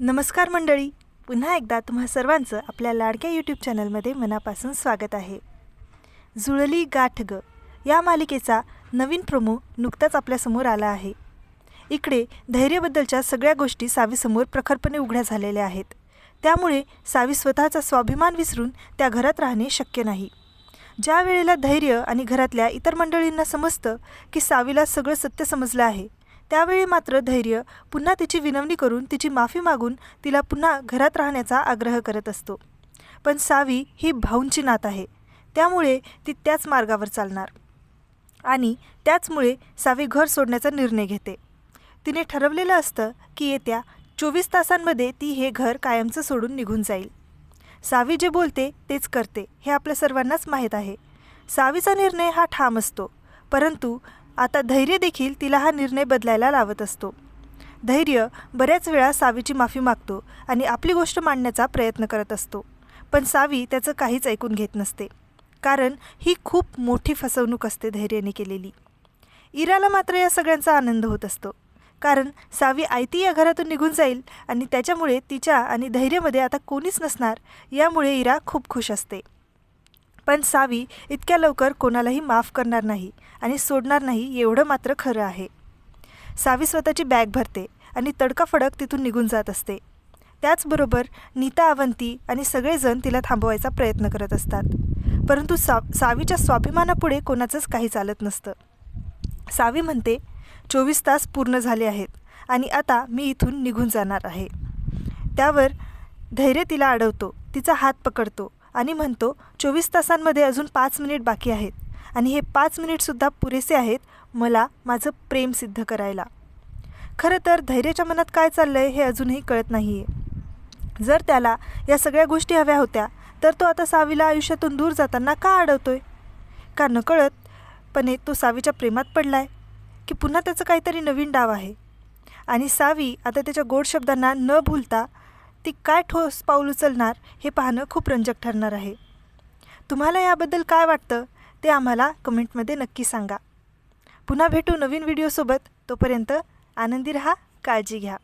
नमस्कार मंडळी. पुन्हा एकदा तुम्हा सर्वांचं आपल्या लाडक्या यूट्यूब चॅनलमध्ये मनापासून स्वागत आहे. जुळली गाठ ग. या मालिकेचा नवीन प्रोमो नुकताच आपल्यासमोर आला आहे. इकडे धैर्यबद्दलच्या सगळ्या गोष्टी सावीसमोर प्रखरपणे उघड्या झालेल्या आहेत. त्यामुळे सावी स्वतःचा स्वाभिमान विसरून त्या घरात राहणे शक्य नाही. ज्या वेळेला धैर्य आणि घरातल्या इतर मंडळींना समजतं की सावीला सगळं सत्य समजलं आहे त्यावेळी मात्र धैर्य पुन्हा तिची विनवणी करून तिची माफी मागून तिला पुन्हा घरात राहण्याचा आग्रह करत असतो. पण सावी ही भाऊंची नात आहे. त्यामुळे ती त्याच मार्गावर चालणार. आणि त्याचमुळे सावी घर सोडण्याचा निर्णय घेते. तिने ठरवलेलं असतं की येत्या चोवीस तासांमध्ये ती हे घर कायमचं सोडून निघून जाईल. सावी जे बोलते तेच करते हे आपल्या सर्वांनाच माहीत आहे. सावीचा निर्णय हा ठाम असतो. परंतु आता धैर्य देखील तिला हा निर्णय बदलायला लावत असतो. धैर्य बऱ्याच वेळा सावीची माफी मागतो आणि आपली गोष्ट मांडण्याचा प्रयत्न करत असतो. पण सावी त्याचं काहीच ऐकून घेत नसते. कारण ही खूप मोठी फसवणूक असते धैर्याने केलेली. इराला मात्र या सगळ्यांचा आनंद होत असतो. कारण सावी आयती या घरातून निघून जाईल आणि त्याच्यामुळे तिच्या आणि धैर्यामध्ये आता कोणीच नसणार यामुळे इरा खूप खुश असते. पण सावी इतक्या लवकर कोणालाही माफ करणार नाही आणि सोडणार नाही एवढं मात्र खरं आहे. सावी स्वतःची बॅग भरते आणि तडकाफडक तिथून निघून जात असते. त्याचबरोबर नीता अवंती आणि सगळेजण तिला थांबवायचा प्रयत्न करत असतात. परंतु सा सावीच्या स्वाभिमानापुढे कोणाचंच काही चालत नसतं. सावी म्हणते चोवीस तास पूर्ण झाले आहेत आणि आता मी इथून निघून जाणार आहे. त्यावर धैर्य तिला अडवतो तिचा हात पकडतो आणि म्हणतो चोवीस तासांमध्ये अजून पाच मिनिट बाकी आहेत. आणि हे पाच मिनिटसुद्धा पुरेसे आहेत मला माझं प्रेम सिद्ध करायला. खरं तर धैर्याच्या मनात काय चाललं आहे हे अजूनही कळत नाही आहे जर त्याला या सगळ्या गोष्टी हव्या होत्या तर तो आता सावीला आयुष्यातून दूर जाताना का अडवतोय का नकळतपणे तो सावीच्या प्रेमात पडला आहे की पुन्हा त्याचं काहीतरी नवीन डाव आहे? आणि सावी आता त्याच्या गोड शब्दांना न भूलता ती काय ठोस पाऊल उचलणार हे पाहणं खूप रंजक ठरणार आहे. तुम्हाला याबद्दल काय वाटतं ते आम्हाला कमेंटमध्ये नक्की सांगा. पुन्हा भेटू नवीन व्हिडिओसोबत तोपर्यंत आनंदी रहा काळजी घ्या.